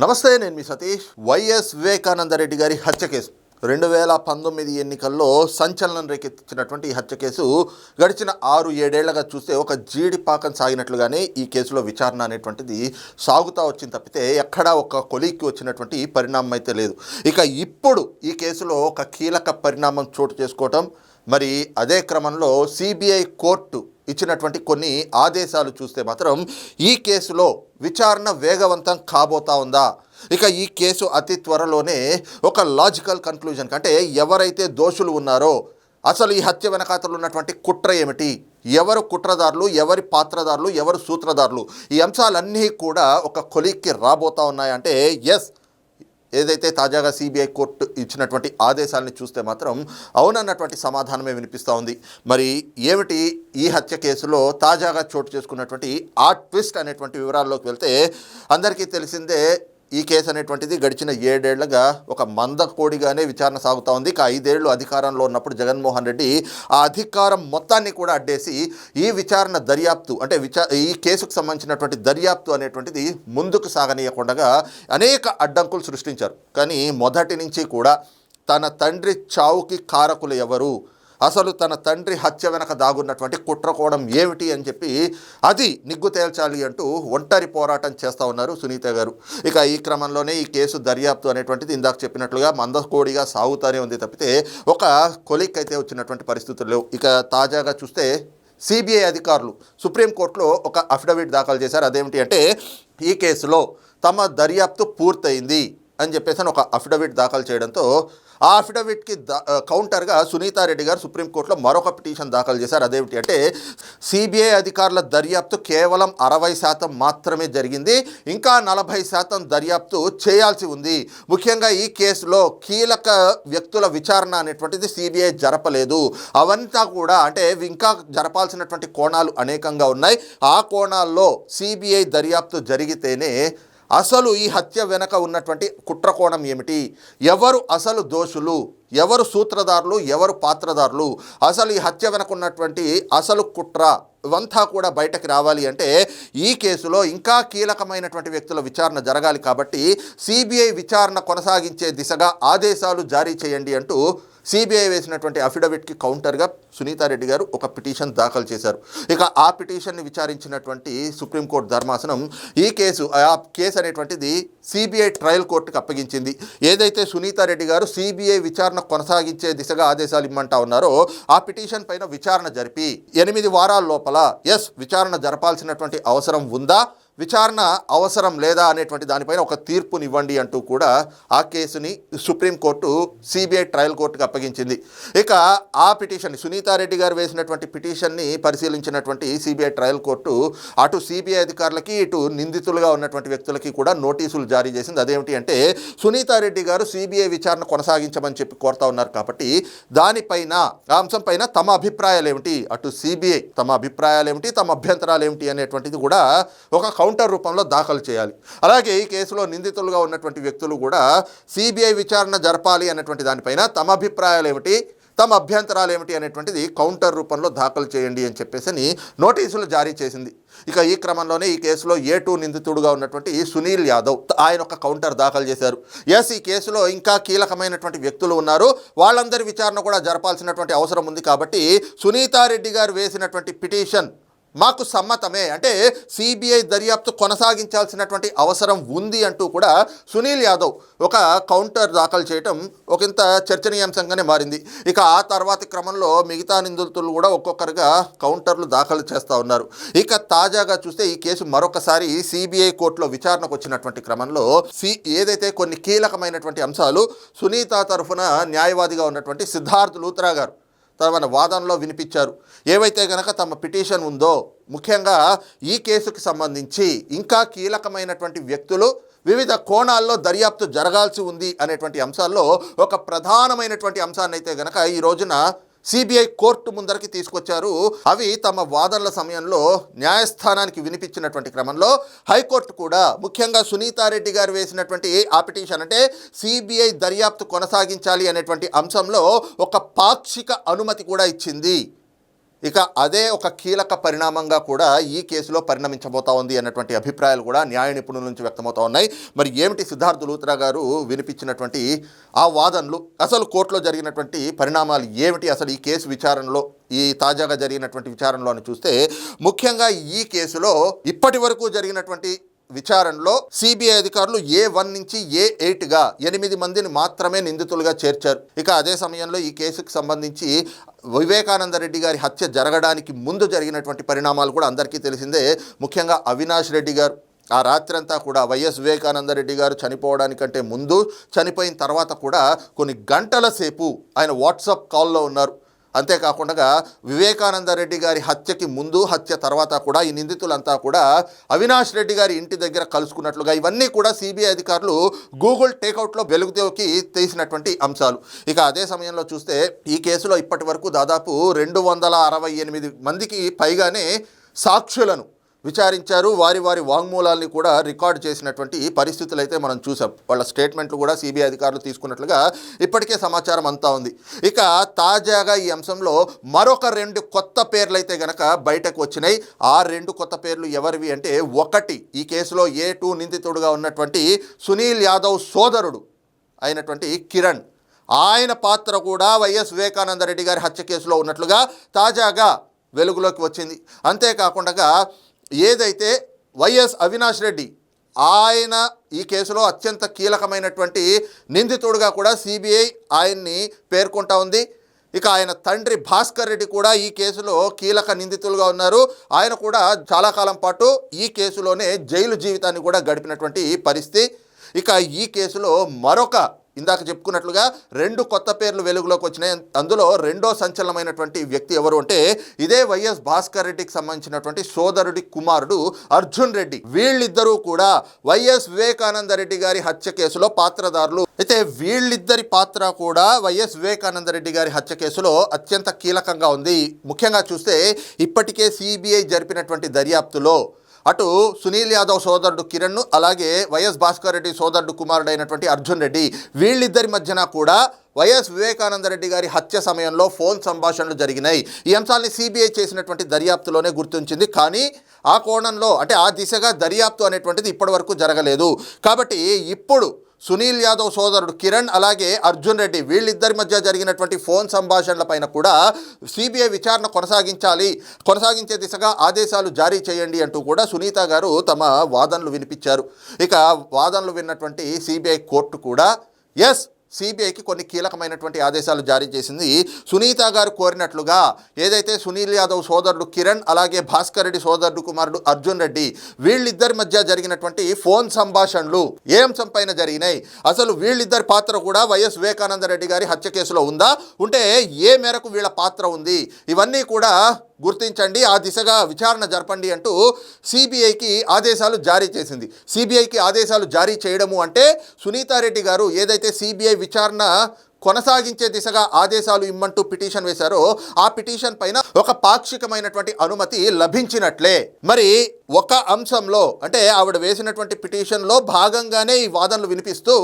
నమస్తే నేను మీ సతీష్. వైఎస్ వివేకానంద రెడ్డి గారి హత్య కేసు. రెండు వేల పంతొమ్మిది ఎన్నికల్లో సంచలనం రేకెత్తించినటువంటి ఈ హత్య కేసు గడిచిన ఆరు ఏడేళ్ళుగా చూస్తే ఒక జీడిపాకం సాగినట్లుగానే ఈ కేసులో విచారణ అనేటువంటిది సాగుతూ వచ్చింది తప్పితే ఎక్కడా ఒక కొలిక్కి వచ్చినటువంటి పరిణామం అయితే లేదు. ఇక ఇప్పుడు ఈ కేసులో ఒక కీలక పరిణామం చోటు చేసుకోవటం మరి అదే క్రమంలో సిబిఐ కోర్టు ఇచ్చినటువంటి కొన్ని ఆదేశాలు చూస్తే మాత్రం ఈ కేసులో విచారణ వేగవంతం కాబోతా ఉందా? ఇక ఈ కేసు అతి త్వరలోనే ఒక లాజికల్ కన్క్లూజన్ అంటే ఎవరైతే దోషులు ఉన్నారో అసలు ఈ హత్య వెనకాతలు ఉన్నటువంటి కుట్ర ఏమిటి? ఎవరు కుట్రదారులు ఎవరి పాత్రదారులు ఎవరు సూత్రధారులు ఈ అంశాలన్నీ కూడా ఒక కొలిక్కి రాబోతా ఉన్నాయంటే ఎస్ ఏదైతే తాజాగా సిబిఐ కోర్టు ఇచ్చినటువంటి ఆదేశాలను చూస్తే మాత్రం అవునన్నటువంటి సమాధానమే వినిపిస్తూ ఉంది. మరి ఏమిటి ఈ హత్య కేసులో తాజాగా చోటు చేసుకున్నటువంటి ఆ ట్విస్ట్ అనేటువంటి వివరాల్లోకి వెళ్తే అందరికీ తెలిసిందే ఈ కేసు అనేటువంటిది గడిచిన ఏడేళ్ళుగా ఒక మంద కోడిగానే విచారణ సాగుతూ ఉంది. ఇక ఐదేళ్ళు అధికారంలో ఉన్నప్పుడు జగన్మోహన్ రెడ్డి ఆ అధికారం మొత్తాన్ని కూడా అడ్డేసి ఈ విచారణ దర్యాప్తు అంటే విచా ఈ కేసుకు సంబంధించినటువంటి దర్యాప్తు అనేటువంటిది ముందుకు సాగనీయకుండా అనేక అడ్డంకులు సృష్టించారు. కానీ మొదటి నుంచి కూడా తన తండ్రి చావుకి కారకులు ఎవరు? అసలు తన తండ్రి హత్య వెనక దాగున్నటువంటి కుట్రకోణం ఏమిటి అని చెప్పి అది నిగ్గు తేల్చాలి అంటూ ఒంటరి పోరాటం చేస్తూ ఉన్నారు సునీత గారు. ఇక ఈ క్రమంలోనే ఈ కేసు దర్యాప్తు అనేటువంటిది ఇందాక చెప్పినట్లుగా మందకోడిగా సాగుతూనే ఉంది తప్పితే ఒక కొలిక్ అయితే వచ్చినటువంటి పరిస్థితులు లేవు. ఇక తాజాగా చూస్తే సిబిఐ అధికారులు సుప్రీంకోర్టులో ఒక అఫిడవిట్ దాఖలు చేశారు. అదేమిటి అంటే ఈ కేసులో తమ దర్యాప్తు పూర్తయింది అని చెప్పేసి అని ఒక అఫిడవిట్ దాఖలు చేయడంతో ఆ అఫిడవిట్కి కౌంటర్గా సునీతారెడ్డి గారు సుప్రీంకోర్టులో మరొక పిటిషన్ దాఖలు చేశారు. అదేమిటి అంటే సిబిఐ అధికారుల దర్యాప్తు కేవలం అరవై శాతం మాత్రమే జరిగింది. ఇంకా నలభై శాతం దర్యాప్తు చేయాల్సి ఉంది. ముఖ్యంగా ఈ కేసులో కీలక వ్యక్తుల విచారణ అనేటువంటిది సిబిఐ జరపలేదు. అవంతా కూడా అంటే ఇంకా జరపాల్సినటువంటి కోణాలు అనేకంగా ఉన్నాయి. ఆ కోణాల్లో సిబిఐ దర్యాప్తు జరిగితేనే అసలు ఈ హత్య వెనక ఉన్నటువంటి కుట్రకోణం ఏమిటి? ఎవరు అసలు దోషులు? ఎవరు సూత్రధారులు? ఎవరు పాత్రధారులు? అసలు ఈ హత్య వెనక ఉన్నటువంటి అసలు కుట్ర ఇవంతా కూడా బయటకు రావాలి అంటే ఈ కేసులో ఇంకా కీలకమైనటువంటి వ్యక్తుల విచారణ జరగాలి కాబట్టి సిబిఐ విచారణ కొనసాగించే దిశగా ఆదేశాలు జారీ చేయండి అంటూ సిబిఐ వేసినటువంటి అఫిడవిట్కి కౌంటర్గా సునీతారెడ్డి గారు ఒక పిటిషన్ దాఖలు చేశారు. ఇక ఆ పిటిషన్ని విచారించినటువంటి సుప్రీంకోర్టు ధర్మాసనం ఈ కేసు ఆ కేసు అనేటువంటిది సిబిఐ ట్రయల్ కోర్టుకు అప్పగించింది. ఏదైతే సునీతారెడ్డి గారు సిబిఐ విచారణ కొనసాగించే దిశగా ఆదేశాలు ఇమ్మంటా ఉన్నారో ఆ పిటిషన్ పైన విచారణ జరిపి ఎనిమిది వారాల లోపల ఎస్ విచారణ జరపాల్సినటువంటి అవసరం ఉందా? విచారణ అవసరం లేదా అనేటువంటి దానిపైన ఒక తీర్పునివ్వండి అంటూ కూడా ఆ కేసుని సుప్రీంకోర్టు సిబిఐ ట్రయల్ కోర్టుకు అప్పగించింది. ఇక ఆ పిటిషన్ సునీతారెడ్డి గారు వేసినటువంటి పిటిషన్ని పరిశీలించినటువంటి సిబిఐ ట్రయల్ కోర్టు అటు సిబిఐ అధికారులకి ఇటు నిందితులుగా ఉన్నటువంటి వ్యక్తులకి కూడా నోటీసులు జారీ చేసింది. అదేమిటి అంటే సునీతారెడ్డి గారు సిబిఐ విచారణ కొనసాగించమని చెప్పి కోరుతా ఉన్నారు కాబట్టి దానిపైన ఆ అంశం పైన తమ అభిప్రాయాలు ఏమిటి అటు సిబిఐ తమ అభిప్రాయాలు ఏమిటి తమ అభ్యంతరాలు ఏమిటి అనేటువంటిది కూడా ఒక కౌంటర్ రూపంలో దాఖలు చేయాలి. అలాగే ఈ కేసులో నిందితులుగా ఉన్నటువంటి వ్యక్తులు కూడా సిబిఐ విచారణ జరపాలి అన్నటువంటి దానిపైన తమ అభిప్రాయాలు ఏమిటి తమ అభ్యంతరాలు ఏమిటి అనేటువంటిది కౌంటర్ రూపంలో దాఖలు చేయండి అని చెప్పేసి అని నోటీసులు జారీ చేసింది. ఇక ఈ క్రమంలోనే ఈ కేసులో ఏ టూ నిందితుడుగా ఉన్నటువంటి సునీల్ యాదవ్ ఆయన ఒక కౌంటర్ దాఖలు చేశారు. ఎస్ ఈ కేసులో ఇంకా కీలకమైనటువంటి వ్యక్తులు ఉన్నారు. వాళ్ళందరి విచారణ కూడా జరపాల్సినటువంటి అవసరం ఉంది కాబట్టి సునీతారెడ్డి గారు వేసినటువంటి పిటిషన్ మాకు సమ్మతమే. అంటే సిబిఐ దర్యాప్తు కొనసాగించాల్సినటువంటి అవసరం ఉంది అంటూ కూడా సునీల్ యాదవ్ ఒక కౌంటర్ దాఖలు చేయటం ఒకంత చర్చనీయాంశంగానే మారింది. ఇక ఆ తర్వాతి క్రమంలో మిగతా నిందితులు కూడా ఒక్కొక్కరుగా కౌంటర్లు దాఖలు చేస్తూ ఉన్నారు. ఇక తాజాగా చూస్తే ఈ కేసు మరొకసారి సిబిఐ కోర్టులో విచారణకు వచ్చినటువంటి క్రమంలో సి ఏదైతే కొన్ని కీలకమైనటువంటి అంశాలు సునీత తరఫున న్యాయవాదిగా ఉన్నటువంటి సిద్ధార్థ్ లూత్రా గారు తమ వాదనలో వినిపించారు. ఏవైతే గనక తమ పిటిషన్ ఉందో ముఖ్యంగా ఈ కేసుకి సంబంధించి ఇంకా కీలకమైనటువంటి వ్యక్తులు వివిధ కోణాల్లో దర్యాప్తు జరగాల్సి ఉంది అనేటువంటి అంశాల్లో ఒక ప్రధానమైనటువంటి అంశాన్ని అయితే గనక ఈ రోజున సిబిఐ కోర్టు ముందరికి తీసుకొచ్చారు. అవి తమ వాదనల సమయంలో న్యాయస్థానానికి వినిపించినటువంటి క్రమంలో హైకోర్టు కూడా ముఖ్యంగా సునీతారెడ్డి గారు వేసినటువంటి ఆ పిటిషన్ అంటే సిబిఐ దర్యాప్తు కొనసాగించాలి అనేటువంటి అంశంలో ఒక పాక్షిక అనుమతి కూడా ఇచ్చింది. ఇక అదే ఒక కీలక పరిణామంగా కూడా ఈ కేసులో పరిణమించబోతా ఉంది అన్నటువంటి అభిప్రాయాలు కూడా న్యాయ నిపుణుల నుంచి వ్యక్తమవుతా ఉన్నాయి. మరి ఏమిటి సిద్ధార్థ లూత్రా గారు వినిపించినటువంటి ఆ వాదనలు? అసలు కోర్టులో జరిగినటువంటి పరిణామాలు ఏమిటి? అసలు ఈ కేసు విచారణలో ఈ తాజాగా జరిగినటువంటి విచారణలో అని చూస్తే ముఖ్యంగా ఈ కేసులో ఇప్పటి వరకు జరిగినటువంటి విచారణలో సిబిఐ అధికారులు ఏ వన్ నుంచి ఏ ఎయిట్గా ఎనిమిది మందిని మాత్రమే నిందితులుగా చేర్చారు. ఇక అదే సమయంలో ఈ కేసుకు సంబంధించి వివేకానంద రెడ్డి గారి హత్య జరగడానికి ముందు జరిగినటువంటి పరిణామాలు కూడా అందరికీ తెలిసిందే. ముఖ్యంగా అవినాష్ రెడ్డి గారు. ఆ రాత్రంతా కూడా వైఎస్ వివేకానంద రెడ్డి గారు చనిపోవడానికంటే ముందు చనిపోయిన తర్వాత కూడా కొన్ని గంటల సేపు ఆయన వాట్సాప్ కాల్లో ఉన్నారు. అంతేకాకుండా వివేకానంద రెడ్డి గారి హత్యకి ముందు హత్య తర్వాత కూడా ఈ నిందితులంతా కూడా అవినాష్ రెడ్డి గారి ఇంటి దగ్గర కలుసుకున్నట్లుగా ఇవన్నీ కూడా సిబిఐ అధికారులు గూగుల్ టేకౌట్లో వెలుగుతోకి తీసినటువంటి అంశాలు. ఇక అదే సమయంలో చూస్తే ఈ కేసులో ఇప్పటి వరకు దాదాపు రెండు వందల అరవై ఎనిమిది మందికి పైగానే సాక్షులను విచారించారు. వారి వారి వాంగ్మూలాల్ని కూడా రికార్డ్ చేసినటువంటి పరిస్థితులు అయితే మనం చూసాం. వాళ్ళ స్టేట్మెంట్లు కూడా సిబిఐ అధికారులు తీసుకున్నట్లుగా ఇప్పటికే సమాచారం అంతా ఉంది. ఇక తాజాగా ఈ అంశంలో మరొక రెండు కొత్త పేర్లు అయితే గనక బయటకు వచ్చినాయి. ఆ రెండు కొత్త పేర్లు ఎవరివి అంటే ఒకటి ఈ కేసులో ఏ టూ నిందితుడుగా ఉన్నటువంటి సునీల్ యాదవ్ సోదరుడు అయినటువంటి కిరణ్. ఆయన పాత్ర కూడా వైఎస్ వివేకానంద రెడ్డి గారి హత్య కేసులో ఉన్నట్లుగా తాజాగా వెలుగులోకి వచ్చింది. అంతేకాకుండా ఏదైతే వైఎస్ అవినాష్ రెడ్డి ఆయన ఈ కేసులో అత్యంత కీలకమైనటువంటి నిందితుడుగా కూడా సిబిఐ ఆయన్ని పేర్కొంటా ఉంది. ఇక ఆయన తండ్రి భాస్కర్ రెడ్డి కూడా ఈ కేసులో కీలక నిందితులుగా ఉన్నారు. ఆయన కూడా చాలా కాలం పాటు ఈ కేసులోనే జైలు జీవితాన్ని కూడా గడిపినటువంటి పరిస్థితి. ఇక ఈ కేసులో మరొక ఇందాక చెప్పుకున్నట్లుగా రెండు కొత్త పేర్లు వెలుగులోకి వచ్చినాయి. అందులో రెండో సంచలనమైనటువంటి వ్యక్తి ఎవరు అంటే ఇదే వైఎస్ భాస్కర్ రెడ్డికి సంబంధించినటువంటి సోదరుడి కుమారుడు అర్జున్ రెడ్డి. వీళ్ళిద్దరూ కూడా వైఎస్ వివేకానంద రెడ్డి గారి హత్య కేసులో పాత్రదారులు. అయితే వీళ్ళిద్దరి పాత్ర కూడా వైఎస్ వివేకానంద రెడ్డి గారి హత్య కేసులో అత్యంత కీలకంగా ఉంది. ముఖ్యంగా చూస్తే ఇప్పటికే సిబిఐ జరిపినటువంటి దర్యాప్తులో అటు సునీల్ యాదవ్ సోదరుడు కిరణ్ అలాగే వైఎస్ భాస్కర్ రెడ్డి సోదరుడు కుమారుడైనటువంటి అర్జున్ రెడ్డి. వీళ్ళిద్దరి మధ్యన కూడా వైఎస్ వివేకానంద రెడ్డి గారి హత్య సమయంలో ఫోన్ సంభాషణలు జరిగినాయి. ఈ అంశాన్ని సిబిఐ చేసినటువంటి దర్యాప్తులోనే గుర్తించింది. కానీ ఆ కోణంలో అంటే ఆ దిశగా దర్యాప్తు అనేటువంటిది ఇప్పటివరకు జరగలేదు. కాబట్టి ఇప్పుడు సునీల్ యాదవ్ సోదరుడు కిరణ్ అలాగే అర్జున్ రెడ్డి వీళ్ళిద్దరి మధ్య జరిగినటువంటి ఫోన్ సంభాషణల పైన కూడా సిబిఐ విచారణ కొనసాగించాలి కొనసాగించే దిశగా ఆదేశాలు జారీ చేయండి అంటూ కూడా సునీత గారు తమ వాదనలు వినిపించారు. ఇక వాదనలు విన్నటువంటి సిబిఐ కోర్టు కూడా ఎస్ సిబిఐకి కొన్ని కీలకమైనటువంటి ఆదేశాలు జారీ చేసింది. సునీత గారు కోరినట్లుగా ఏదైతే సునీల్ యాదవ్ సోదరుడు కిరణ్ అలాగే భాస్కర్ రెడ్డి సోదరుడు కుమారుడు అర్జున్ రెడ్డి వీళ్ళిద్దరి మధ్య జరిగినటువంటి ఫోన్ సంభాషణలు ఏ అంశం పైన జరిగినాయి? అసలు వీళ్ళిద్దరి పాత్ర కూడా వైఎస్ వివేకానంద రెడ్డి గారి హత్య కేసులో ఉందా? ఉంటే ఏ మేరకు వీళ్ళ పాత్ర ఉంది? ఇవన్నీ కూడా గుర్తించండి ఆ దిశగా విచారణ జరపండి అంటూ సిబిఐకి ఆదేశాలు జారీ చేసింది. సిబిఐకి ఆదేశాలు జారీ చేయడము అంటే సునీతారెడ్డి గారు ఏదైతే సిబిఐ విచారణ కొనసాగించే దిశగా ఆదేశాలు ఇమ్మంటూ పిటిషన్ వేశారో ఆ పిటిషన్ పైన ఒక పాక్షికమైనటువంటి అనుమతి లభించినట్లే. మరి ఒక అంశంలో అంటే ఆవిడ వేసినటువంటి పిటిషన్లో భాగంగానే ఈ వాదనలు వినిపిస్తూ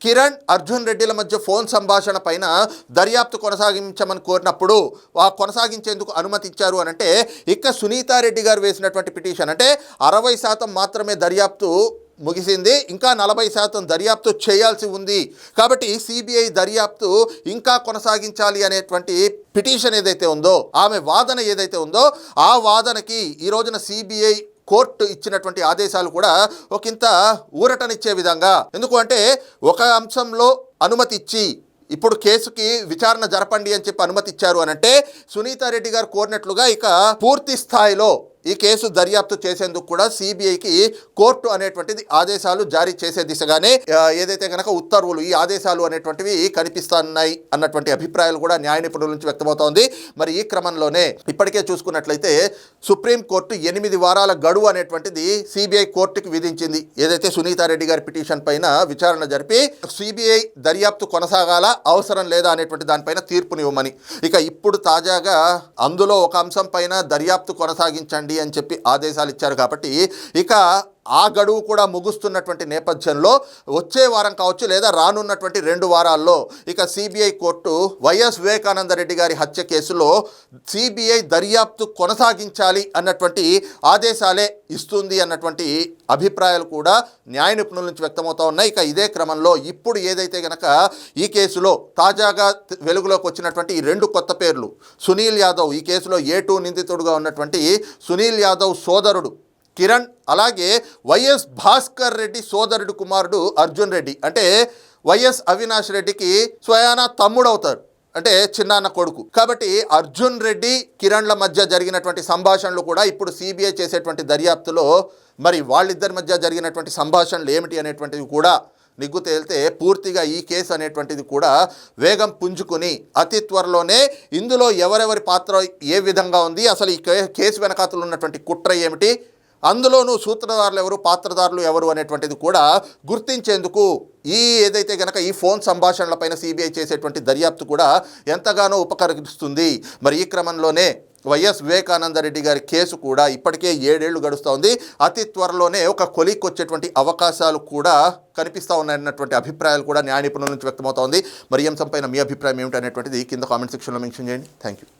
కిరణ్ అర్జున్ రెడ్డిల మధ్య ఫోన్ సంభాషణ పైన దర్యాప్తు కొనసాగించమని కోరినప్పుడు ఆ కొనసాగించేందుకు అనుమతి ఇచ్చారు అని అంటే ఇక సునీతారెడ్డి గారు వేసినటువంటి పిటిషన్ అంటే అరవై శాతం మాత్రమే దర్యాప్తు ముగిసింది ఇంకా నలభై శాతం దర్యాప్తు చేయాల్సి ఉంది. కాబట్టి సిబిఐ దర్యాప్తు ఇంకా కొనసాగించాలి అనేటువంటి పిటిషన్ ఏదైతే ఉందో ఆమె వాదన ఏదైతే ఉందో ఆ వాదనకి ఈ రోజున సిబిఐ కోర్టు ఇచ్చినటువంటి ఆదేశాలు కూడా ఒకంత ఊరటనిచ్చే విధంగా. ఎందుకు అంటే ఒక అంశంలో అనుమతి ఇచ్చి ఇప్పుడు కేసుకి విచారణ జరపండి అని చెప్పి అనుమతి ఇచ్చారు అని అంటే సునీతారెడ్డి గారు కోరినట్లుగా ఇక పూర్తి స్థాయిలో ఈ కేసు దర్యాప్తు చేసేందుకు కూడా సిబిఐకి కోర్టు అనేటువంటిది ఆదేశాలు జారీ చేసే దిశగానే ఏదైతే కనుక ఉత్తర్వులు ఈ ఆదేశాలు అనేటువంటివి కనిపిస్తున్నాయి అన్నటువంటి అభిప్రాయాలు కూడా న్యాయ నిపుణుల నుంచి వ్యక్తమవుతోంది. మరి ఈ క్రమంలోనే ఇప్పటికే చూసుకున్నట్లయితే సుప్రీంకోర్టు ఎనిమిది వారాల గడువు అనేటువంటిది సిబిఐ కోర్టుకి విధించింది. ఏదైతే సునీతారెడ్డి గారి పిటిషన్ పైన విచారణ జరిపి సిబిఐ దర్యాప్తు కొనసాగాల అవసరం లేదా అనేటువంటి దానిపైన తీర్పునివ్వమని. ఇక ఇప్పుడు తాజాగా అందులో ఒక అంశం పైన దర్యాప్తు కొనసాగించండి అని చెప్పి ఆదేశాలు ఇచ్చారు కాబట్టి ఇక ఆ గడువు కూడా ముగుస్తున్నటువంటి నేపథ్యంలో వచ్చే వారం కావచ్చు లేదా రానున్నటువంటి రెండు వారాల్లో ఇక సిబిఐ కోర్టు వైఎస్ వివేకానంద రెడ్డి గారి హత్య కేసులో సిబిఐ దర్యాప్తు కొనసాగించాలి అన్నటువంటి ఆదేశాలే ఇస్తుంది అన్నటువంటి అభిప్రాయాలు కూడా న్యాయ నిపుణుల నుంచి వ్యక్తమవుతా ఉన్నాయి. ఇక ఇదే క్రమంలో ఇప్పుడు ఏదైతే గనక ఈ కేసులో తాజాగా వెలుగులోకి వచ్చినటువంటి ఈ రెండు కొత్త పేర్లు సునీల్ యాదవ్ ఈ కేసులో ఏ టూ నిందితుడుగా ఉన్నటువంటి సునీల్ యాదవ్ సోదరుడు కిరణ్ అలాగే వైఎస్ భాస్కర్ రెడ్డి సోదరుడు కుమారుడు అర్జున్ రెడ్డి. అంటే వైఎస్ అవినాష్ రెడ్డికి స్వయాన తమ్ముడు అవుతారు అంటే చిన్నాన్న కొడుకు. కాబట్టి అర్జున్ రెడ్డి కిరణ్ల మధ్య జరిగినటువంటి సంభాషణలు కూడా ఇప్పుడు సిబిఐ చేసేటువంటి దర్యాప్తులో మరి వాళ్ళిద్దరి మధ్య జరిగినటువంటి సంభాషణలు ఏమిటి అనేటువంటివి కూడా నిగ్గు తేలితే పూర్తిగా ఈ కేసు అనేటువంటిది కూడా వేగం పుంజుకుని అతి త్వరలోనే ఇందులో ఎవరెవరి పాత్ర ఏ విధంగా ఉంది అసలు ఈ కే- కేసు వెనకాతలు ఉన్నటువంటి కుట్ర ఏమిటి అందులోనూ సూత్రధారులు ఎవరు పాత్రధారులు ఎవరు అనేటువంటిది కూడా గుర్తించేందుకు ఈ ఏదైతే గనక ఈ ఫోన్ సంభాషణలపైన సిబిఐ చేసేటువంటి దర్యాప్తు కూడా ఎంతగానో ఉపకరిస్తుంది. మరి ఈ క్రమంలోనే వైఎస్ వివేకానంద రెడ్డి గారి కేసు కూడా ఇప్పటికే ఏడేళ్ళు గడుస్తూ ఉంది. అతి త్వరలోనే ఒక కొలిక్ వచ్చేటువంటి అవకాశాలు కూడా కనిపిస్తూ ఉన్నాయన్నటువంటి అభిప్రాయాలు కూడా న్యాయ నిపుణుల నుంచి వ్యక్తమవుతోంది మరి ఈ అంశంపైన మీ అభిప్రాయం ఏమిటనేటువంటిది కింద కామెంట్ సెక్షన్లో మెన్షన్ చేయండి. Thank you